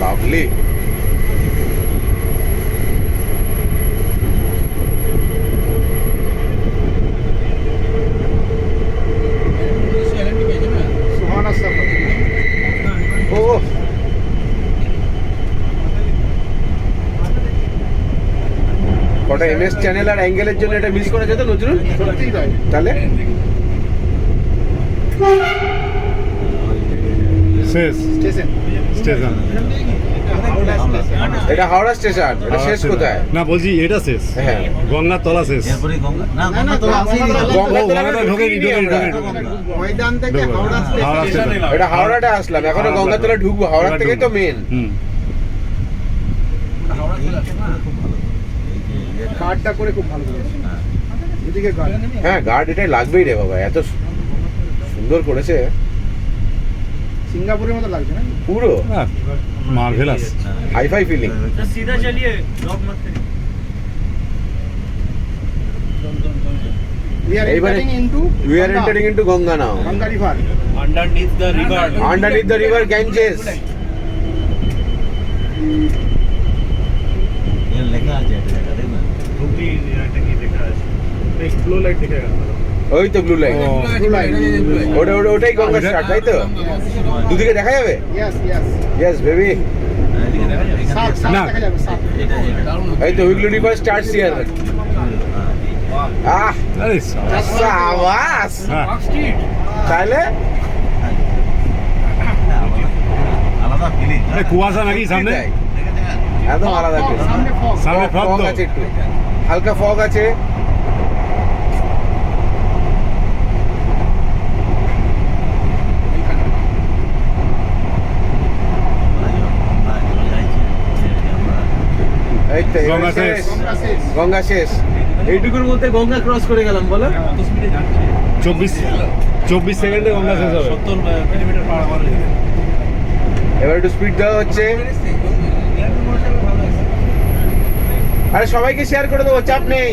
Lovely Suhana সফর ও MS channel আর অ্যাঙ্গেলের জন্য এটা মিস করা যেত নজরুল? তাহলে? শেষ স্টেশন। স্টেশন। এটা হাওড়া স্টেশন এটা শেষ কোথায়? না বলছি এটা শেষ। হ্যাঁ। গঙ্গার তলা শেষ। এটা হাওড়াটা আসলাম এখনও গঙ্গাতলা ঢুকবো হাওড়া থেকে তো মেন হুম খুব ভালো এই যে কার্ডটা করে খুব ভালো করেছে। হ্যাঁ। হ্যাঁ গার্ড এটাই লাগবেই রে বাবা এত সুন্দর করেছে। সিঙ্গাপুরের মতো লাগছে না পুরো মার্ভেলাস হাই ফাই ফিলিং সিধা চালিয়ে জব মত We are entering into we are entering into Ganga now. Ganga River. Underneath the river. Underneath the river Ganges. লেখা আছে এটা দেখেন না রুটি এটা কি লেখা আছে এক্সপ্লোর লাইট লেখা আছে ওই তো ব্লু লাইন ওটা ওটা ওটাই গঙ্গা স্টার্ট তাই তো? দুদিকে দেখা যাবে? ইয়েস বেবি না। এই তো উইগলু রিভার স্টার্টস হিয়ার আহ! সাবাস। হ্যাঁ। তাহলে? আলাদা ফিলিং আরে কুয়াশা নাকি সামনে। একদম আলাদা। সামনে ফগ। আছে হালকা ফগ আছে এই তো এবার গঙ্গা শেষ। শেষ। গঙ্গা শেষ। এইটুকুর মধ্যে গঙ্গা ক্রস করে গেলাম বলো। চব্বিশ চব্বিশ সেকেন্ডে গঙ্গা শেষ হবে। সত্তর কিলোমিটার পার আওয়ার এবার একটু স্পিড দেওয়া হচ্ছে। আরে সবাইকে শেয়ার করে দেবো চাপ নেই।